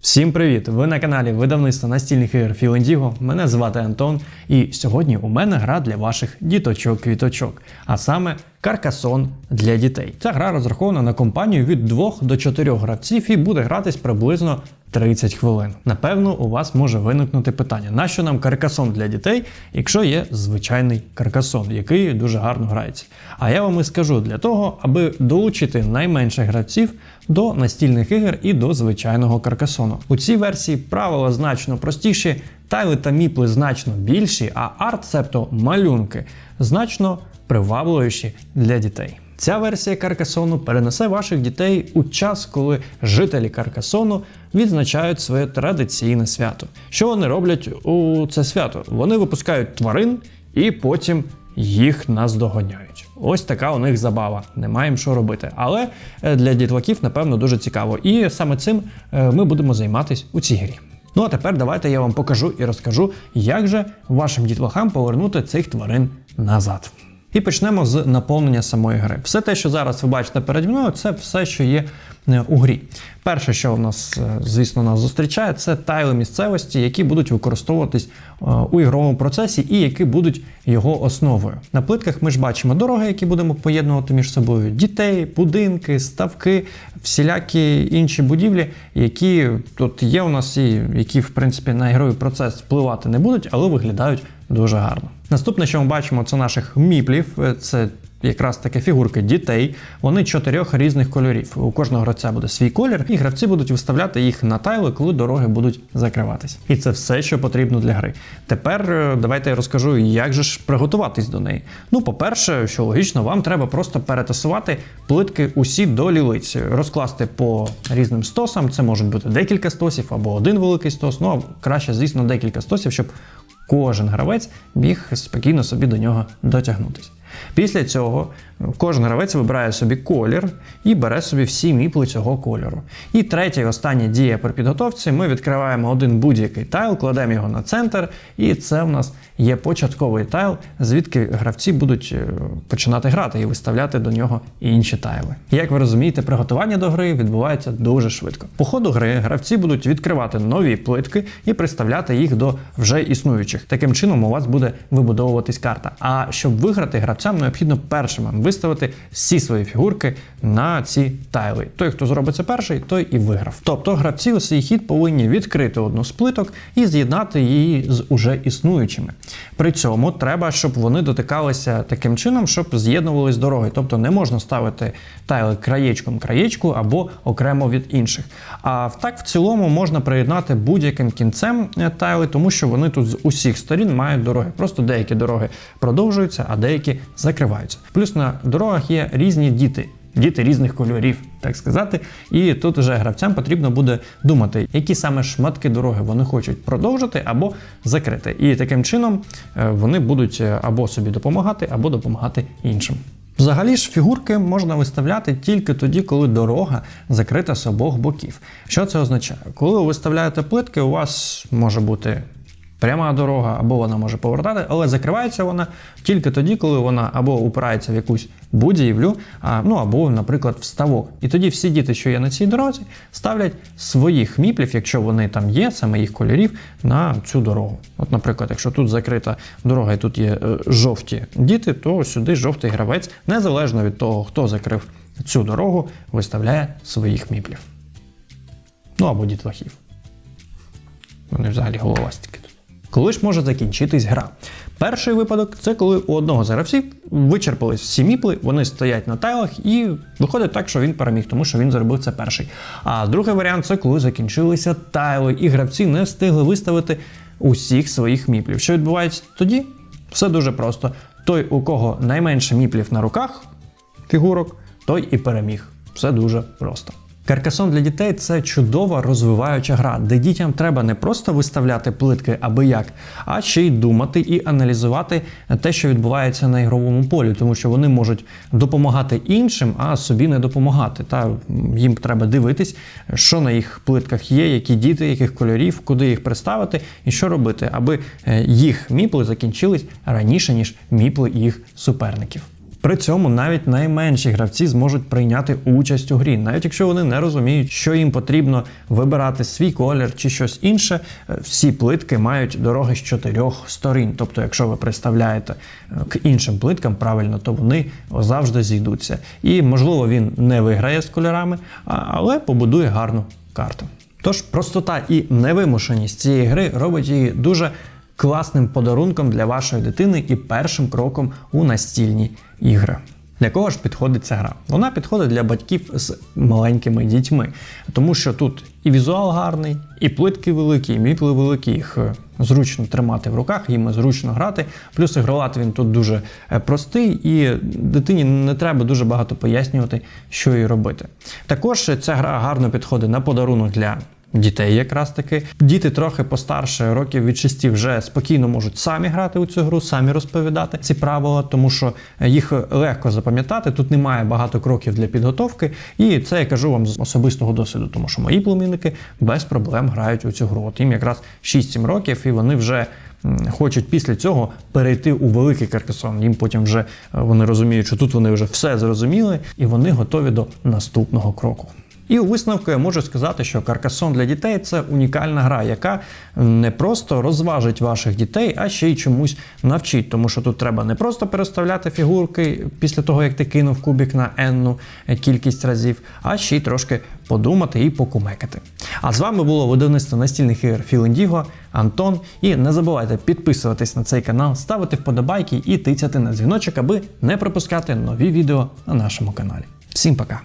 Всім привіт! Ви на каналі видавництва настільних ігор Філендіго. Мене звати Антон, і сьогодні у мене гра для ваших діточок-квіточок, а саме Каркасон для дітей. Ця гра розрахована на компанію від 2 до 4 гравців і буде гратись приблизно 30 хвилин. Напевно, у вас може виникнути питання: нащо нам каркасон для дітей, якщо є звичайний каркасон, який дуже гарно грається. А я вам і скажу для того, аби долучити найменше гравців до настільних ігор і до звичайного каркасону. У цій версії правила значно простіші, тайли та міпли значно більші, а арт, себто малюнки, значно привабливіші для дітей. Ця версія Каркасону перенесе ваших дітей у час, коли жителі Каркасону відзначають своє традиційне свято. Що вони роблять у це свято? Вони випускають тварин і потім їх наздоганяють. Ось така у них забава. Немає їм що робити. Але е, для дітлахів, напевно, дуже цікаво. І саме цим е, ми будемо займатися у цій грі. Ну а тепер давайте я вам покажу і розкажу, як же вашим дітлахам повернути цих тварин назад. І почнемо з наповнення самої гри. Все те, що зараз ви бачите переді мною, це все, що є у грі. Перше, що у нас, е, звісно, нас зустрічає, це тайли місцевості, які будуть використовуватись е, у ігровому процесі і які будуть його основою. На плитках ми ж бачимо дороги, які будемо поєднувати між собою: дітей, будинки, ставки, всілякі інші будівлі, які тут є у нас і які, в принципі, на ігровий процес впливати не будуть, але виглядають дуже гарно. Наступне, що ми бачимо, це наших міплів. Це якраз таки фігурки дітей. Вони чотирьох різних кольорів. У кожного гравця буде свій колір, і гравці будуть виставляти їх на тайли, коли дороги будуть закриватись. І це все, що потрібно для гри. Тепер е, давайте я розкажу, як же ж приготуватись до неї. Ну, по-перше, що логічно, вам треба просто перетасувати плитки усі до лілиць, розкласти по різним стосам. Це можуть бути декілька стосів або один великий стос. Ну а краще, звісно, декілька стосів, щоб кожен гравець міг спокійно собі до нього дотягнутися. Після цього кожен гравець вибирає собі колір і бере собі всі міпли цього кольору. І третя і остання дія при підготовці: ми відкриваємо один будь-який тайл, кладемо його на центр, і це в нас є початковий тайл, звідки гравці будуть е, починати грати і виставляти до нього інші тайли. Як ви розумієте, приготування до гри відбувається дуже швидко. По ходу гри гравці будуть відкривати нові плитки і приставляти їх до вже існуючих. Таким чином у вас буде вибудовуватись карта. А щоб виграти, гравцям необхідно першим виставити всі свої фігурки на ці тайли. Той, хто зробить це перший, той і виграв. Тобто гравці у свій хід повинні відкрити одну з плиток і з'єднати її з уже існуючими. При цьому треба, щоб вони дотикалися таким чином, щоб з'єднувались дороги. Тобто не можна ставити тайли краєчком краєчку або окремо від інших. А так в цілому можна приєднати будь-яким кінцем е, тайли, тому що вони тут з усіх сторін мають дороги. Просто деякі дороги продовжуються, а деякі закриваються. Плюс на дорогах є різні діти. Діти різних кольорів, так сказати, і тут вже гравцям потрібно буде думати, які саме шматки дороги вони хочуть продовжити або закрити. І таким чином е, вони будуть е, або собі допомагати, або допомагати іншим. Взагалі ж фігурки можна виставляти тільки тоді, коли дорога закрита з обох боків. Що це означає? Коли ви виставляєте плитки, у вас може бути пряма дорога, або вона може повертати, але закривається вона тільки тоді, коли вона або упирається в якусь будівлю, а, ну або, наприклад, в ставок. І тоді всі діти, що є на цій дорозі, ставлять своїх міплів, якщо вони там є, саме їх кольорів, на цю дорогу. От, наприклад, якщо тут закрита дорога і тут є е, жовті діти, то сюди жовтий гравець, незалежно від того, хто закрив цю дорогу, виставляє своїх міплів. Ну або дітлахів. Вони взагалі головастики. Коли ж може закінчитись гра? Перший випадок це коли у одного з гравців вичерпались всі міпли, вони стоять на тайлах, і виходить так, що він переміг, тому що він зробив це перший. А другий варіант це коли закінчилися тайли, і гравці не встигли виставити усіх своїх міплів. Що відбувається тоді? Все дуже просто. Той, у кого найменше міплів на руках фігурок, той і переміг. Все дуже просто. Каркасон для дітей це чудова розвиваюча гра, де дітям треба не просто виставляти плитки аби як, а ще й думати і аналізувати те, що відбувається на ігровому полі, тому що вони можуть допомагати іншим, а собі не допомагати. Та їм треба дивитись, що на їх плитках є, які діти, яких кольорів, куди їх представити і що робити, аби е, їх міпли закінчились раніше ніж міпли їх суперників. При цьому навіть найменші гравці зможуть прийняти участь у грі, навіть якщо вони не розуміють, що їм потрібно вибирати свій колір чи щось інше. е, Всі плитки мають дороги з чотирьох сторін. Тобто, якщо ви представляєте е, к іншим плиткам правильно, то вони завжди зійдуться. І можливо він не виграє з кольорами, але побудує гарну карту. Тож простота і невимушеність цієї гри робить її дуже класним подарунком для вашої дитини і першим кроком у настільні ігри. Для кого ж підходить ця гра? Вона підходить для батьків з маленькими дітьми, тому що тут і візуал гарний, і плитки великі, і мітли великі, їх е, зручно тримати в руках, їм зручно грати. Плюс ігролад він тут дуже е, простий, і дитині не треба дуже багато пояснювати, що їй робити. Також ця гра гарно підходить на подарунок для дітей, якраз таки. Діти трохи постарше, років від 6 вже спокійно можуть самі грати у цю гру, самі розповідати ці правила, тому що їх легко запам'ятати. Тут немає багато кроків для підготовки. І це я кажу вам з особистого досвіду, тому що мої племінники без проблем грають у цю гру. От їм якраз 6-7 років, і вони вже. Хочуть після цього перейти у великий каркасон. Їм потім вже е, вони розуміють, що тут вони вже все зрозуміли, і вони готові до наступного кроку. І у висновку я можу сказати, що Каркасон для дітей це унікальна гра, яка не просто розважить ваших дітей, а ще й чомусь навчить. Тому що тут треба не просто переставляти фігурки після того, як ти кинув кубик на енну кількість разів, а ще й трошки подумати і покумекати. А з вами було видавництво настільних ігор Філендіго, Антон. І не забувайте підписуватись на цей канал, ставити вподобайки і тицяти на дзвіночок, аби не пропускати нові відео на нашому каналі. Всім пока!